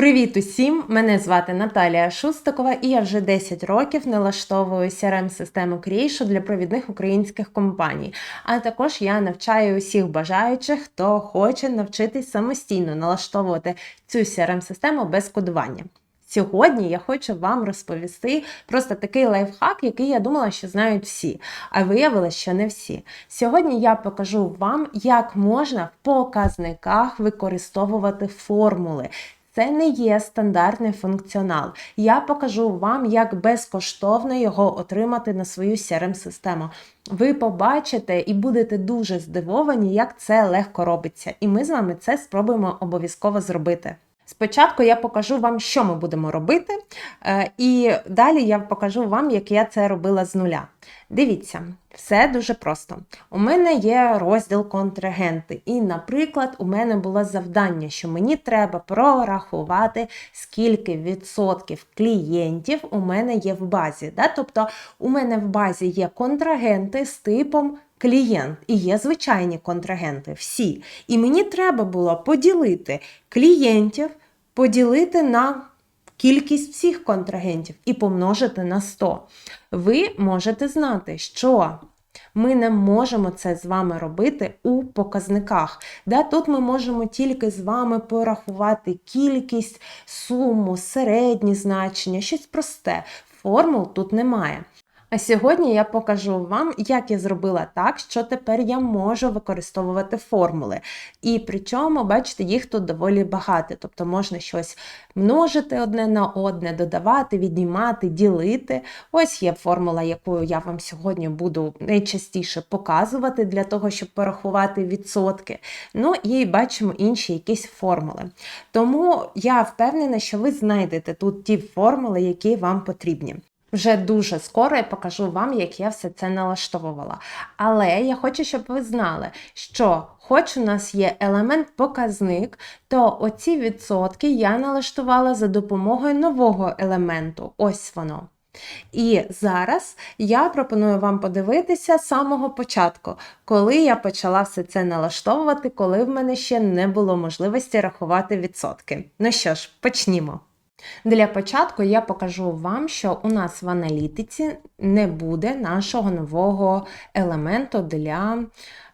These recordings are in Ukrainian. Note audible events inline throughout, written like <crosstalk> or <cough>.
Привіт усім! Мене звати Наталія Шустакова, і я вже 10 років налаштовую crm систему Creation для провідних українських компаній. А також я навчаю усіх бажаючих, хто хоче навчитись самостійно налаштовувати цю crm систему без кодування. Сьогодні я хочу вам розповісти просто такий лайфхак, який я думала, що знають всі, а виявилося, що не всі. Сьогодні я покажу вам, як можна в показниках використовувати формули. Це не є стандартний функціонал. Я покажу вам, як безкоштовно його отримати на свою crm систему Ви побачите і будете дуже здивовані, як це легко робиться. І ми з вами це спробуємо обов'язково зробити. Спочатку я покажу вам, що ми будемо робити, е, і далі я покажу вам, як я це робила з нуля. Дивіться, все дуже просто. У мене є розділ контрагенти, і, наприклад, у мене було завдання, що мені треба прорахувати, скільки відсотків клієнтів у мене є в базі. Да? Тобто у мене в базі є контрагенти з типом клієнт і є звичайні контрагенти, всі. І мені треба було поділити клієнтів, поділити на кількість всіх контрагентів і помножити на 100. Ви можете знати, що ми не можемо це з вами робити у показниках. Да? Тут ми можемо тільки з вами порахувати кількість, суму, середні значення, щось просте. Формул тут немає. А сьогодні я покажу вам, як я зробила так, що тепер я можу використовувати формули. І причому, бачите, їх тут доволі багато. Тобто можна щось множити одне на одне, додавати, віднімати, ділити. Ось є формула, яку я вам сьогодні буду найчастіше показувати для того, щоб порахувати відсотки. Ну і бачимо інші якісь формули. Тому я впевнена, що ви знайдете тут ті формули, які вам потрібні. Вже дуже скоро я покажу вам, як я все це налаштовувала. Але я хочу, щоб ви знали, що хоч у нас є елемент-показник, то оці відсотки я налаштувала за допомогою нового елементу. Ось воно. І зараз я пропоную вам подивитися з самого початку, коли я почала все це налаштовувати, коли в мене ще не було можливості рахувати відсотки. Ну що ж, почнімо. Для початку я покажу вам, що у нас в аналітиці не буде нашого нового елементу для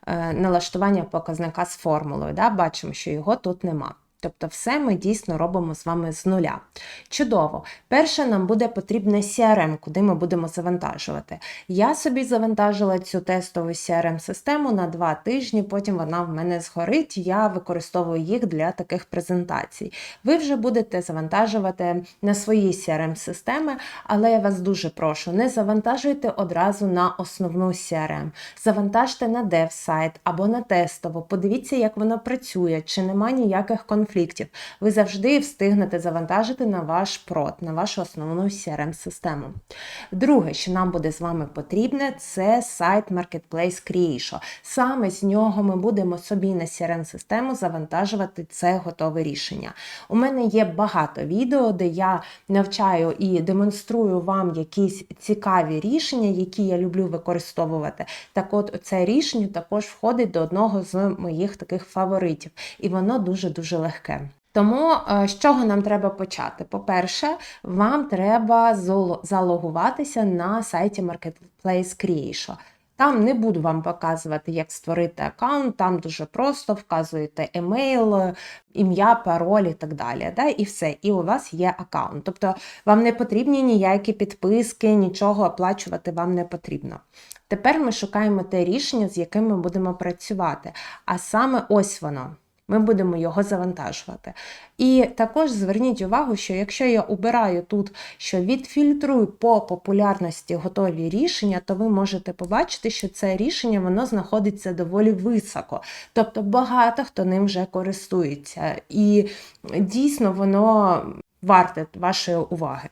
е, налаштування показника з формулою. Да? Бачимо, що його тут нема. Тобто, все ми дійсно робимо з вами з нуля. Чудово! Перше нам буде потрібне CRM, куди ми будемо завантажувати. Я собі завантажила цю тестову CRM-систему на два тижні, потім вона в мене згорить, я використовую їх для таких презентацій. Ви вже будете завантажувати на свої CRM-системи, але я вас дуже прошу, не завантажуйте одразу на основну CRM. Завантажте на dev-сайт або на тестову, подивіться, як воно працює, чи нема ніяких конфліктів конфліктів, ви завжди встигнете завантажити на ваш прод, на вашу основну CRM-систему. Друге, що нам буде з вами потрібне, це сайт Marketplace Creation. Саме з нього ми будемо собі на CRM-систему завантажувати це готове рішення. У мене є багато відео, де я навчаю і демонструю вам якісь цікаві рішення, які я люблю використовувати. Так от, це рішення також входить до одного з моїх таких фаворитів. І воно дуже-дуже легке легке. Тому е, з чого нам треба почати? По-перше, вам треба залогуватися на сайті Marketplace Creation. Там не буду вам показувати, як створити аккаунт, там дуже просто вказуєте емейл, ім'я, пароль і так далі. Да? І все, і у вас є аккаунт. Тобто вам не потрібні ніякі підписки, нічого оплачувати вам не потрібно. Тепер ми шукаємо те рішення, з яким ми будемо працювати. А саме ось воно ми будемо його завантажувати. І також зверніть увагу, що якщо я обираю тут, що відфільтрую по популярності готові рішення, то ви можете побачити, що це рішення воно знаходиться доволі високо. Тобто багато хто ним вже користується. І дійсно воно варте вашої уваги.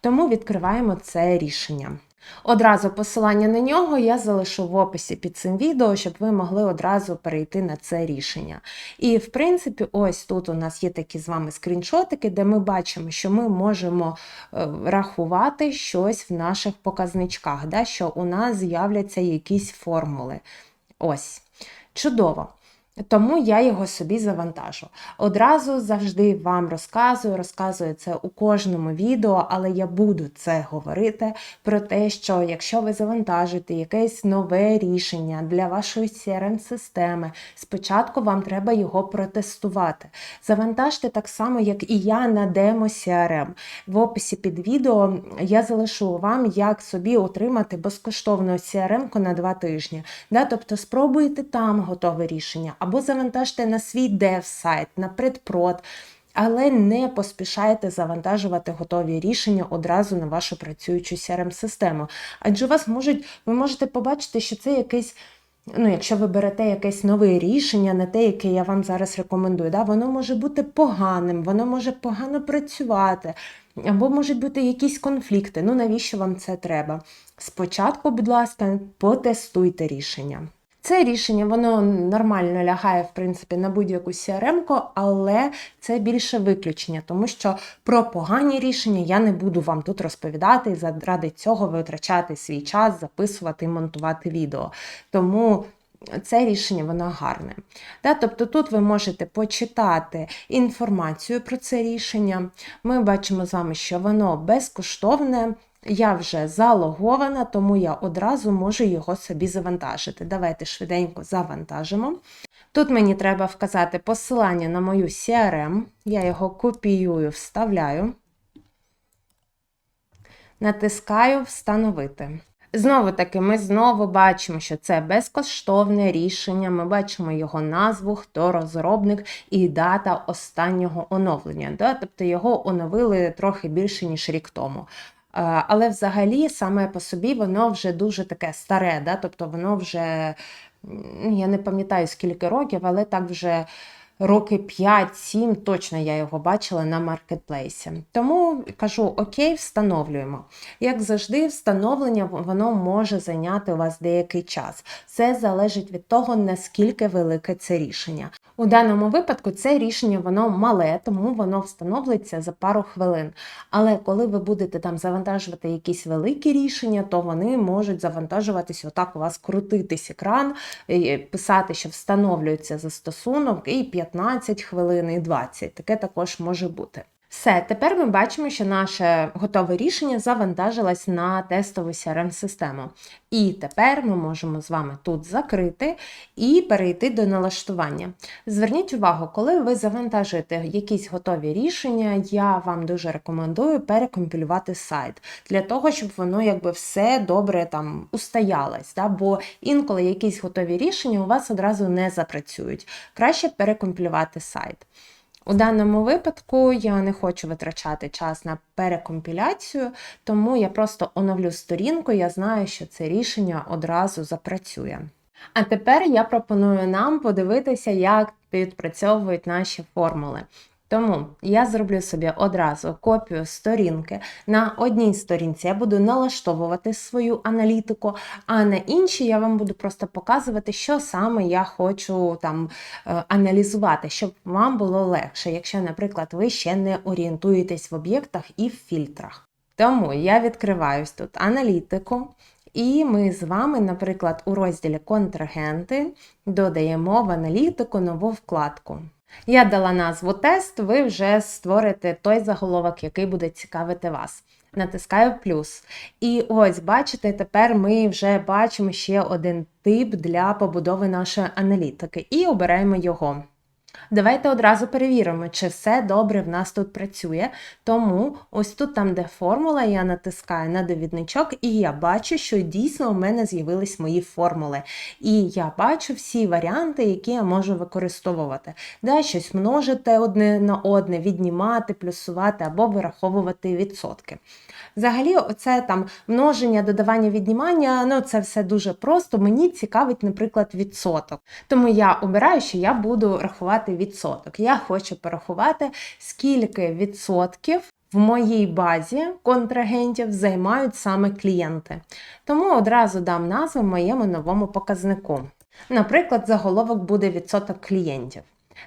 Тому відкриваємо це рішення. Одразу посилання на нього я залишу в описі під цим відео, щоб ви могли одразу перейти на це рішення. І, в принципі, ось тут у нас є такі з вами скріншотики, де ми бачимо, що ми можемо е, рахувати щось в наших показничках, да, що у нас з'являться якісь формули. Ось. Чудово. Тому я його собі завантажу. Одразу завжди вам розказую, розказую це у кожному відео, але я буду це говорити про те, що якщо ви завантажите якесь нове рішення для вашої CRM-системи, спочатку вам треба його протестувати. Завантажте так само, як і я на демо CRM. В описі під відео я залишу вам, як собі отримати безкоштовну CRM на два тижні. Да? Тобто спробуйте там готове рішення або завантажте на свій дев-сайт, на предпрод, але не поспішайте завантажувати готові рішення одразу на вашу працюючу CRM-систему. Адже у вас можуть, ви можете побачити, що це якийсь. Ну, якщо ви берете якесь нове рішення, не те, яке я вам зараз рекомендую, да, воно може бути поганим, воно може погано працювати, або можуть бути якісь конфлікти. Ну, навіщо вам це треба? Спочатку, будь ласка, потестуйте рішення. Це рішення воно нормально лягає в принципі на будь-яку CRM, але це більше виключення, тому що про погані рішення я не буду вам тут розповідати і заради цього витрачати свій час, записувати і монтувати відео. Тому. Це рішення воно гарне. Да? Тобто тут ви можете почитати інформацію про це рішення. Ми бачимо з вами, що воно безкоштовне, я вже залогована, тому я одразу можу його собі завантажити. Давайте швиденько завантажимо. Тут мені треба вказати посилання на мою CRM, я його копіюю, вставляю, натискаю Встановити. Знову таки, ми знову бачимо, що це безкоштовне рішення. Ми бачимо його назву, хто розробник і дата останнього оновлення. Тобто його оновили трохи більше, ніж рік тому. Але взагалі саме по собі воно вже дуже таке старе, да? тобто воно вже, я не пам'ятаю скільки років, але так вже роки 5-7 точно я його бачила на маркетплейсі. Тому кажу: Окей, встановлюємо. Як завжди, встановлення воно може зайняти у вас деякий час. Це залежить від того, наскільки велике це рішення. У даному випадку це рішення воно мале, тому воно встановлюється за пару хвилин. Але коли ви будете там завантажувати якісь великі рішення, то вони можуть завантажуватися, отак у вас крутитись екран, писати, що встановлюється застосунок, і 15 хвилин, і 20. Таке також може бути. Все, тепер ми бачимо, що наше готове рішення завантажилось на тестову CRM-систему. І тепер ми можемо з вами тут закрити і перейти до налаштування. Зверніть увагу, коли ви завантажуєте якісь готові рішення, я вам дуже рекомендую перекомпілювати сайт для того, щоб воно якби все добре там устоялось. Да? Бо інколи якісь готові рішення у вас одразу не запрацюють. Краще перекомпілювати сайт. У даному випадку я не хочу витрачати час на перекомпіляцію, тому я просто оновлю сторінку, я знаю, що це рішення одразу запрацює. А тепер я пропоную нам подивитися, як відпрацьовують наші формули. Тому я зроблю собі одразу копію сторінки. На одній сторінці я буду налаштовувати свою аналітику, а на іншій я вам буду просто показувати, що саме я хочу там е, аналізувати, щоб вам було легше, якщо, наприклад, ви ще не орієнтуєтесь в об'єктах і в фільтрах. Тому я відкриваюсь тут аналітику. І ми з вами, наприклад, у розділі Контрагенти додаємо в аналітику нову вкладку. Я дала назву тест, ви вже створите той заголовок, який буде цікавити вас. Натискаю плюс. І ось, бачите, тепер ми вже бачимо ще один тип для побудови нашої аналітики і обираємо його. Давайте одразу перевіримо, чи все добре в нас тут працює. Тому ось тут, там, де формула, я натискаю на довідничок, і я бачу, що дійсно у мене з'явились мої формули. І я бачу всі варіанти, які я можу використовувати. Да, Щось множити одне на одне, віднімати, плюсувати або вираховувати відсотки. Взагалі, оце там множення, додавання, віднімання, ну це все дуже просто. Мені цікавить, наприклад, відсоток. Тому я обираю, що я буду рахувати відсоток. Я хочу порахувати, скільки відсотків. В моїй базі контрагентів займають саме клієнти. Тому одразу дам назву моєму новому показнику. Наприклад, заголовок буде відсоток клієнтів.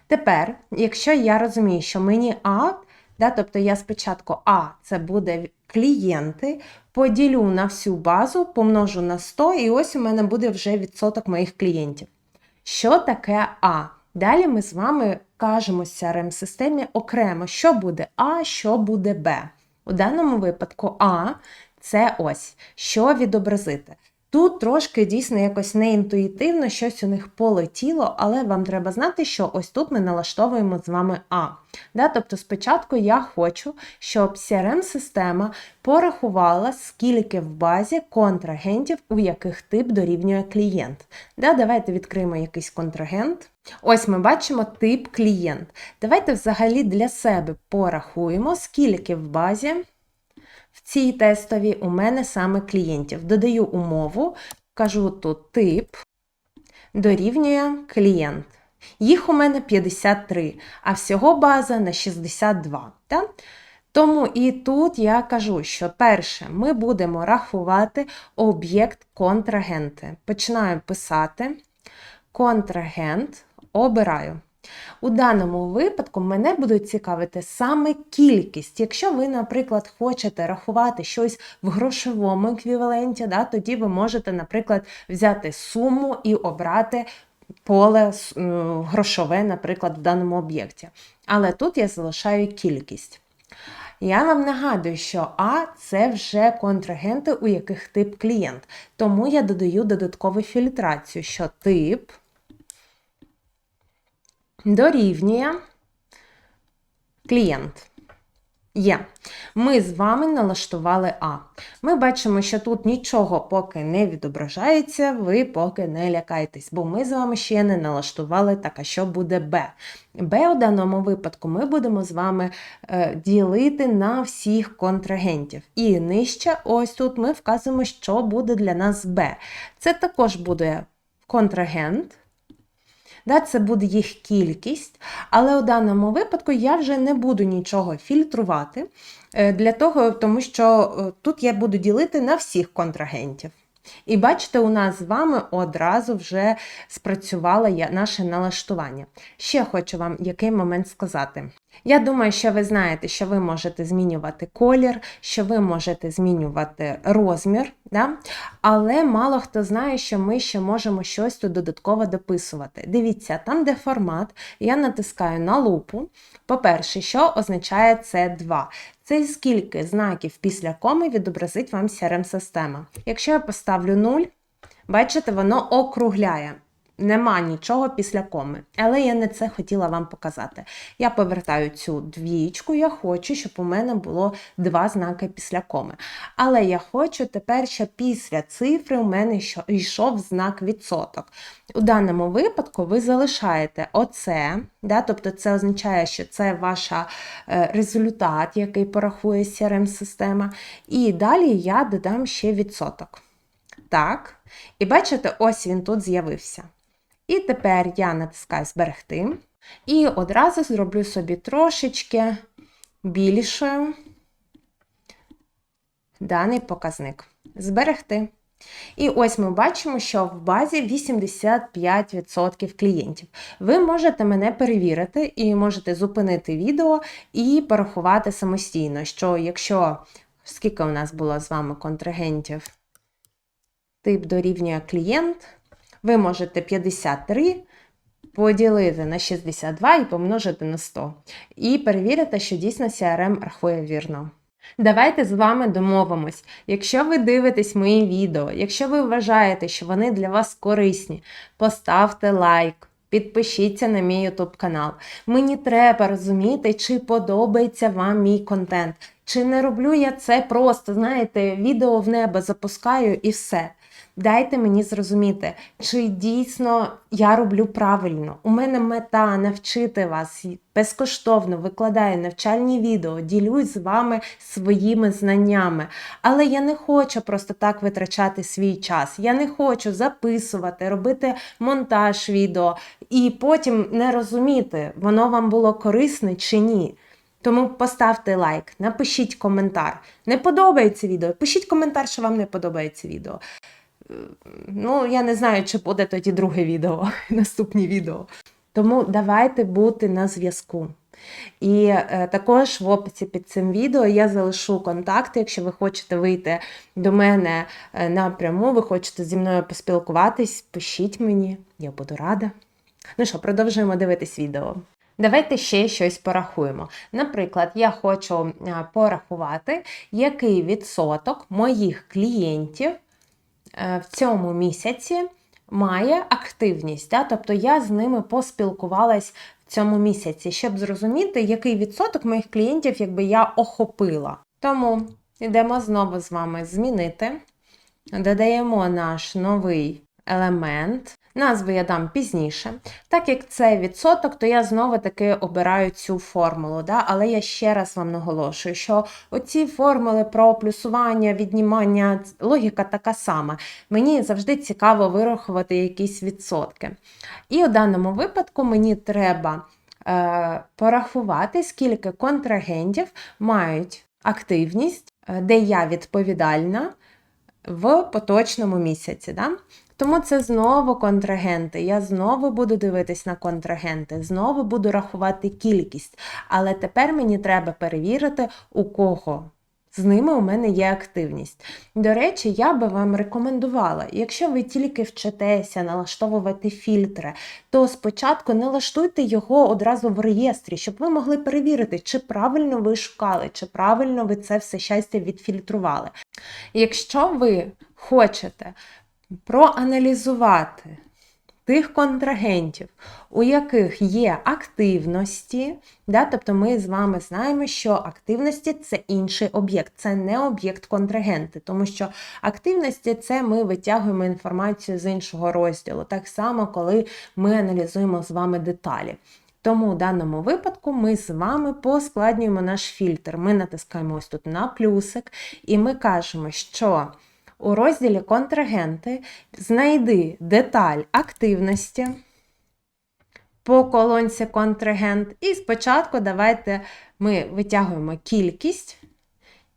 Тепер, якщо я розумію, що мені А, да, тобто я спочатку А це буде клієнти, поділю на всю базу, помножу на 100, і ось у мене буде вже відсоток моїх клієнтів. Що таке А? Далі ми з вами кажемо crm системі окремо, що буде А, що буде Б. У даному випадку А це ось, що відобразити. Тут трошки дійсно якось неінтуїтивно, щось у них полетіло, але вам треба знати, що ось тут ми налаштовуємо з вами А. Да? Тобто спочатку я хочу, щоб CRM-система порахувала, скільки в базі контрагентів, у яких тип дорівнює клієнт. Да? Давайте відкриємо якийсь контрагент. Ось ми бачимо тип клієнт. Давайте взагалі для себе порахуємо, скільки в базі цій тестовій у мене саме клієнтів. Додаю умову, кажу тут тип дорівнює клієнт. Їх у мене 53, а всього база на 62. Так? Тому і тут я кажу, що перше, ми будемо рахувати об'єкт контрагенти. Починаю писати контрагент, обираю. У даному випадку мене буде цікавити саме кількість. Якщо ви, наприклад, хочете рахувати щось в грошовому еквіваленті, да, тоді ви можете, наприклад, взяти суму і обрати поле грошове, наприклад, в даному об'єкті. Але тут я залишаю кількість. Я вам нагадую, що А це вже контрагенти, у яких тип клієнт. Тому я додаю додаткову фільтрацію, що тип дорівнює клієнт. Є. Ми з вами налаштували А. Ми бачимо, що тут нічого поки не відображається, ви поки не лякайтесь, бо ми з вами ще не налаштували так, а що буде Б. Б у даному випадку ми будемо з вами е, ділити на всіх контрагентів. І нижче, ось тут ми вказуємо, що буде для нас Б. Це також буде контрагент. Да, Це буде їх кількість, але у даному випадку я вже не буду нічого фільтрувати, е, для того, тому що е, тут я буду ділити на всіх контрагентів. І бачите, у нас з вами одразу вже спрацювало наше налаштування. Ще хочу вам який момент сказати. Я думаю, що ви знаєте, що ви можете змінювати колір, що ви можете змінювати розмір, да? але мало хто знає, що ми ще можемо щось тут додатково дописувати. Дивіться, там, де формат, я натискаю на лупу. По-перше, що означає це 2? Це скільки знаків після коми відобразить вам CRM-система. Якщо я поставлю 0, бачите, воно округляє. Нема нічого після коми. Але я не це хотіла вам показати. Я повертаю цю двічку, я хочу, щоб у мене було два знаки після коми. Але я хочу тепер, щоб після цифри у мене йшов знак відсоток. У даному випадку ви залишаєте оце, да, тобто це означає, що це ваш е, результат, який порахує CRM-система. І далі я додам ще відсоток. Так. І бачите, ось він тут з'явився. І тепер я натискаю Зберегти. І одразу зроблю собі трошечки більшою даний показник. Зберегти. І ось ми бачимо, що в базі 85% клієнтів. Ви можете мене перевірити і можете зупинити відео і порахувати самостійно, що якщо, скільки у нас було з вами контрагентів, тип дорівнює клієнт ви можете 53 поділити на 62 і помножити на 100. І перевірити, що дійсно CRM рахує вірно. Давайте з вами домовимось. Якщо ви дивитесь мої відео, якщо ви вважаєте, що вони для вас корисні, поставте лайк. Підпишіться на мій YouTube канал. Мені треба розуміти, чи подобається вам мій контент. Чи не роблю я це просто, знаєте, відео в небо запускаю і все. Дайте мені зрозуміти, чи дійсно я роблю правильно. У мене мета навчити вас безкоштовно викладаю навчальні відео, ділюсь з вами своїми знаннями. Але я не хочу просто так витрачати свій час. Я не хочу записувати, робити монтаж відео і потім не розуміти, воно вам було корисне чи ні. Тому поставте лайк, напишіть коментар. Не подобається відео. Пишіть коментар, що вам не подобається відео. Ну, я не знаю, чи буде тоді друге відео, <laughs> наступні відео. Тому давайте бути на зв'язку. І е, також в описі під цим відео я залишу контакти, якщо ви хочете вийти до мене е, напряму, ви хочете зі мною поспілкуватись, пишіть мені, я буду рада. Ну що, продовжуємо дивитись відео. Давайте ще щось порахуємо. Наприклад, я хочу порахувати, який відсоток моїх клієнтів е, в цьому місяці має активність. Да? Тобто я з ними поспілкувалась в цьому місяці, щоб зрозуміти, який відсоток моїх клієнтів якби я охопила. Тому йдемо знову з вами змінити. Додаємо наш новий елемент. Назву я дам пізніше. Так як це відсоток, то я знову таки обираю цю формулу. Да? Але я ще раз вам наголошую, що оці формули про плюсування, віднімання, логіка така сама. Мені завжди цікаво вирахувати якісь відсотки. І у даному випадку мені треба е, порахувати, скільки контрагентів мають активність, е, де я відповідальна в поточному місяці. Да? Тому це знову контрагенти. Я знову буду дивитись на контрагенти, знову буду рахувати кількість. Але тепер мені треба перевірити, у кого. З ними у мене є активність. До речі, я би вам рекомендувала, якщо ви тільки вчитеся налаштовувати фільтри, то спочатку налаштуйте його одразу в реєстрі, щоб ви могли перевірити, чи правильно ви шукали, чи правильно ви це все щастя відфільтрували. Якщо ви хочете проаналізувати тих контрагентів, у яких є активності, да, тобто ми з вами знаємо, що активності це інший об'єкт, це не об'єкт контрагенти, тому що активності це ми витягуємо інформацію з іншого розділу, так само, коли ми аналізуємо з вами деталі. Тому в даному випадку ми з вами поскладнюємо наш фільтр. Ми натискаємо ось тут на плюсик, і ми кажемо, що у розділі Контрагенти знайди деталь активності по колонці контрагент. І спочатку давайте ми витягуємо кількість.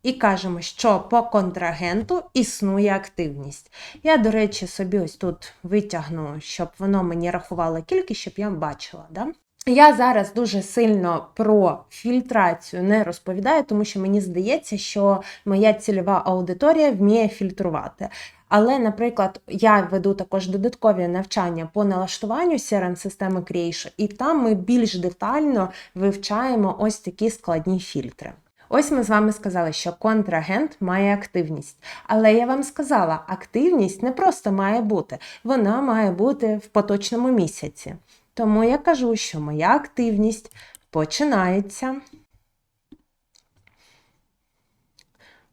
І кажемо, що по контрагенту існує активність. Я, до речі, собі ось тут витягну, щоб воно мені рахувало кількість, щоб я бачила. Да? Я зараз дуже сильно про фільтрацію не розповідаю, тому що мені здається, що моя цільова аудиторія вміє фільтрувати. Але, наприклад, я веду також додаткові навчання по налаштуванню crm системи Creation, і там ми більш детально вивчаємо ось такі складні фільтри. Ось ми з вами сказали, що контрагент має активність. Але я вам сказала, активність не просто має бути, вона має бути в поточному місяці. Тому я кажу, що моя активність починається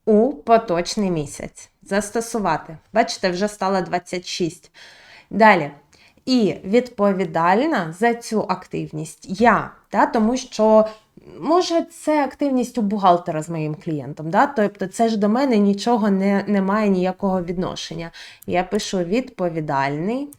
у поточний місяць. Застосувати. Бачите, вже стало 26. Далі. І відповідальна за цю активність я, да, тому що, може, це активність у бухгалтера з моїм клієнтом. Да? Тобто, це ж до мене нічого не, не має ніякого відношення. Я пишу відповідальний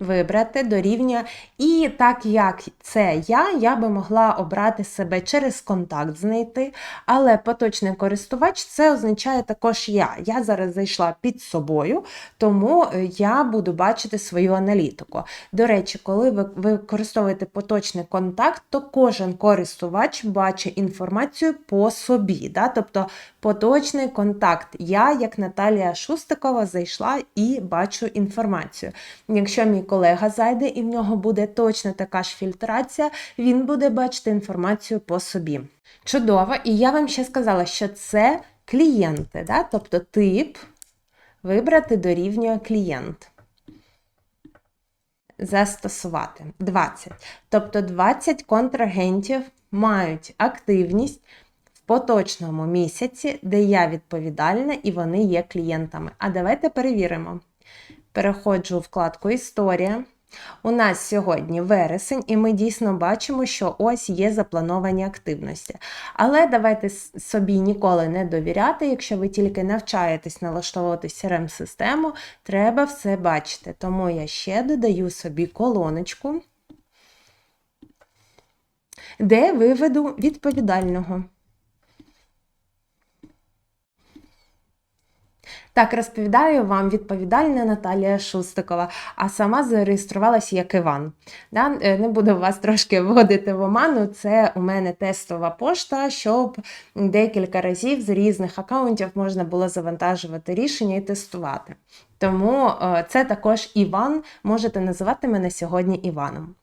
вибрати дорівнює. І так як це я, я би могла обрати себе через контакт знайти, але поточний користувач це означає також я. Я зараз зайшла під собою, тому е, я буду бачити свою аналітику. До речі, коли ви використовуєте поточний контакт, то кожен користувач бачить інформацію по собі. Да? Тобто поточний контакт. Я, як Наталія Шустикова, зайшла і бачу інформацію. Якщо мій колега зайде і в нього буде точно така ж фільтрація, він буде бачити інформацію по собі. Чудово, і я вам ще сказала, що це клієнти, да? тобто тип вибрати дорівнює клієнт. Застосувати 20. Тобто 20 контрагентів мають активність в поточному місяці, де я відповідальна і вони є клієнтами. А давайте перевіримо. Переходжу у вкладку Історія. У нас сьогодні вересень, і ми дійсно бачимо, що ось є заплановані активності. Але давайте собі ніколи не довіряти, якщо ви тільки навчаєтесь налаштовувати crm систему треба все бачити. Тому я ще додаю собі колоночку, де виведу відповідального. Так, розповідаю вам відповідальна Наталія Шустикова, а сама зареєструвалася як Іван. Да? Е, не буду вас трошки вводити в оману, це у мене тестова пошта, щоб декілька разів з різних аккаунтів можна було завантажувати рішення і тестувати. Тому е, це також Іван, можете називати мене сьогодні Іваном.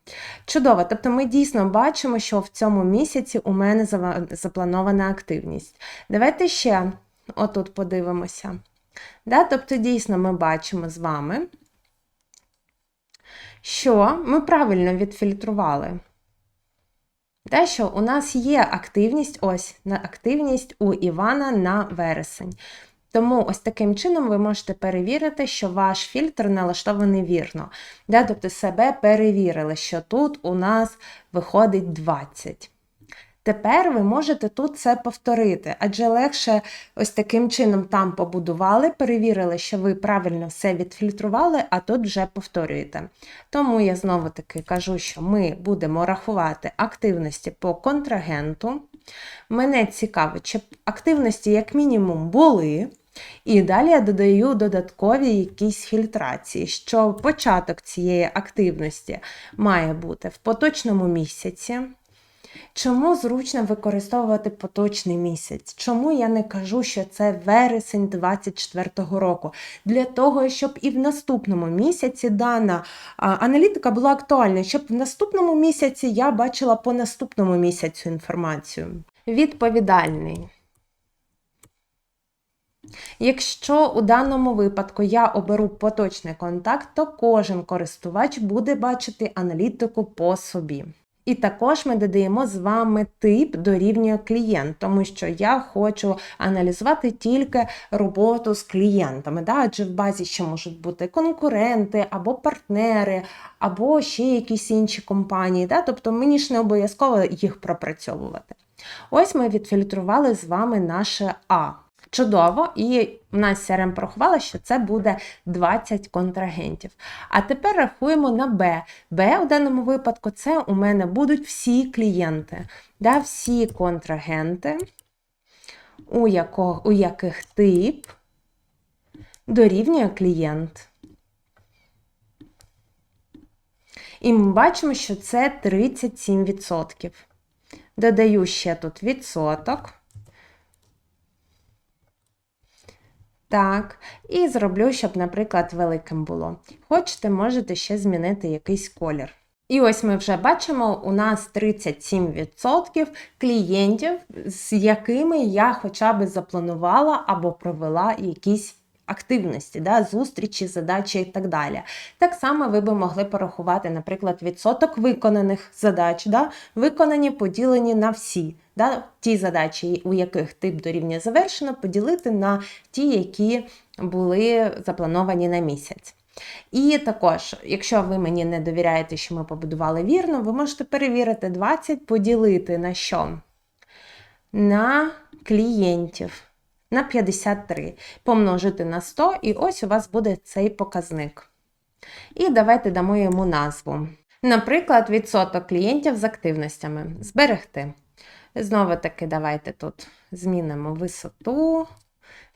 Чудово, тобто ми дійсно бачимо, що в цьому місяці у мене запланована активність. Давайте ще отут подивимося. Да? Тобто, дійсно, ми бачимо з вами, що ми правильно відфільтрували. Те, що у нас є активність, ось активність у Івана на вересень. Тому ось таким чином ви можете перевірити, що ваш фільтр налаштований вірно. Да? Тобто себе перевірили, що тут у нас виходить 20. Тепер ви можете тут це повторити, адже легше ось таким чином там побудували, перевірили, що ви правильно все відфільтрували, а тут вже повторюєте. Тому я знову таки кажу, що ми будемо рахувати активності по контрагенту. Мене цікавить, щоб активності, як мінімум, були. І далі я додаю додаткові якісь фільтрації, що початок цієї активності має бути в поточному місяці. Чому зручно використовувати поточний місяць? Чому я не кажу, що це вересень 24-го року? Для того, щоб і в наступному місяці дана аналітика була актуальна, щоб в наступному місяці я бачила по наступному місяцю інформацію. Відповідальний. Якщо у даному випадку я оберу поточний контакт, то кожен користувач буде бачити аналітику по собі. І також ми додаємо з вами тип дорівнює клієнт, тому що я хочу аналізувати тільки роботу з клієнтами, да? адже в базі ще можуть бути конкуренти або партнери, або ще якісь інші компанії. Да? Тобто мені ж не обов'язково їх пропрацьовувати. Ось ми відфільтрували з вами наше А. Чудово, і в нас CRM порахувала, що це буде 20 контрагентів. А тепер рахуємо на Б. Б у даному випадку це у мене будуть всі клієнти, да, всі контрагенти, у, якого, у яких тип дорівнює клієнт. І ми бачимо, що це 37%. Додаю ще тут відсоток. Так, і зроблю, щоб, наприклад, великим було. Хочете, можете ще змінити якийсь колір. І ось ми вже бачимо, у нас 37% клієнтів, з якими я хоча б запланувала або провела якісь активності, да, зустрічі, задачі і так далі. Так само ви би могли порахувати, наприклад, відсоток виконаних задач, да, виконані, поділені на всі. Да, Ті задачі, у яких тип дорівнює завершено, поділити на ті, які були заплановані на місяць. І також, якщо ви мені не довіряєте, що ми побудували вірно, ви можете перевірити 20, поділити на що? На клієнтів на 53, помножити на 100, і ось у вас буде цей показник. І давайте дамо йому назву. Наприклад, відсоток клієнтів з активностями. Зберегти. Знову таки, давайте тут змінимо висоту,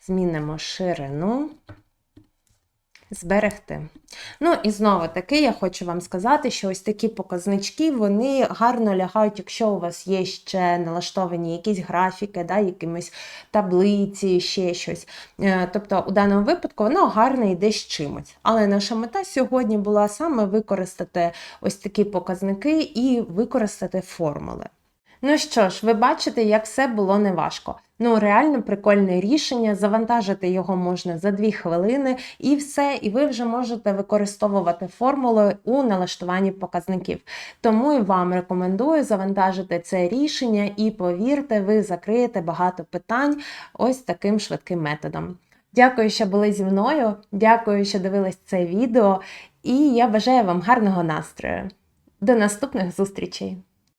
змінимо ширину зберегти. Ну і знову таки, я хочу вам сказати, що ось такі показнички вони гарно лягають, якщо у вас є ще налаштовані якісь графіки, да, якимось таблиці, ще щось. Е, тобто, у даному випадку воно гарно йде з чимось. Але наша мета сьогодні була саме використати ось такі показники і використати формули. Ну що ж, ви бачите, як все було неважко. Ну, реально прикольне рішення. Завантажити його можна за 2 хвилини, і все, і ви вже можете використовувати формули у налаштуванні показників. Тому і вам рекомендую завантажити це рішення, і повірте, ви закриєте багато питань ось таким швидким методом. Дякую, що були зі мною. Дякую, що дивились це відео, і я бажаю вам гарного настрою. До наступних зустрічей!